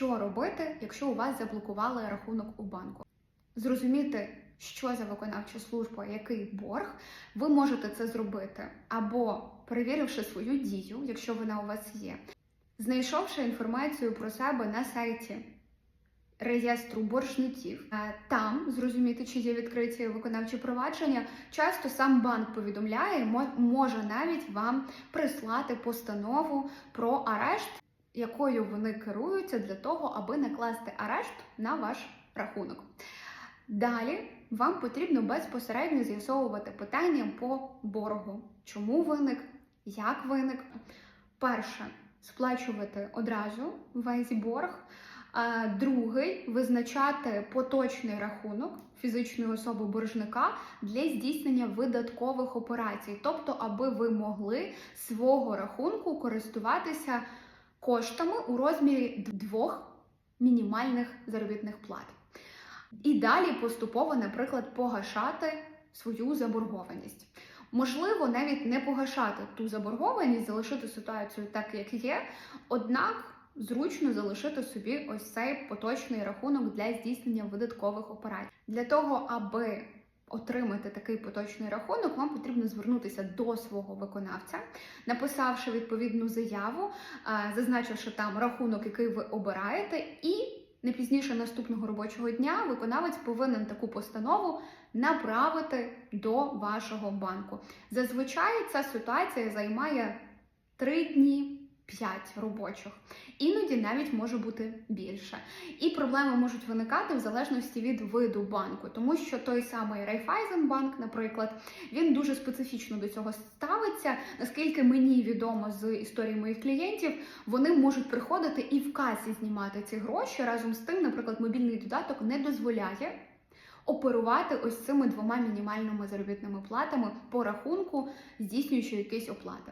що робити, якщо у вас заблокували рахунок у банку. Зрозуміти, що за виконавча служба, який борг, ви можете це зробити або перевіривши свою дію, якщо вона у вас є, знайшовши інформацію про себе на сайті реєстру боржників, Е, там зрозуміти, чи є відкриті виконавчі провадження. Часто сам банк повідомляє, може навіть вам прислати постанову про арешт, якою вони керуються для того, аби накласти арешт на ваш рахунок. Далі вам потрібно безпосередньо з'ясовувати питання по боргу. Чому виник, як виник. Перше, сплачувати одразу весь борг. А Другий визначати поточний рахунок фізичної особи боржника для здійснення видаткових операцій, тобто, аби ви могли свого рахунку користуватися коштами у розмірі двох мінімальних заробітних плат. І далі поступово, наприклад, погашати свою заборгованість. Можливо, навіть не погашати ту заборгованість, залишити ситуацію так, як є, однак зручно залишити собі ось цей поточний рахунок для здійснення видаткових операцій. Для того, аби отримати такий поточний рахунок, вам потрібно звернутися до свого виконавця, написавши відповідну заяву, зазначивши там рахунок, який ви обираєте, і не пізніше наступного робочого дня виконавець повинен таку постанову направити до вашого банку. Зазвичай ця ситуація займає 3 дні. 5 робочих, іноді навіть може бути більше. І проблеми можуть виникати в залежності від виду банку, тому що той самий Райфайзенбанк, наприклад, він дуже специфічно до цього ставиться. Наскільки мені відомо з історії моїх клієнтів, вони можуть приходити і в касі знімати ці гроші. Разом з тим, наприклад, мобільний додаток не дозволяє оперувати ось цими двома мінімальними заробітними платами по рахунку, здійснюючи якісь оплати.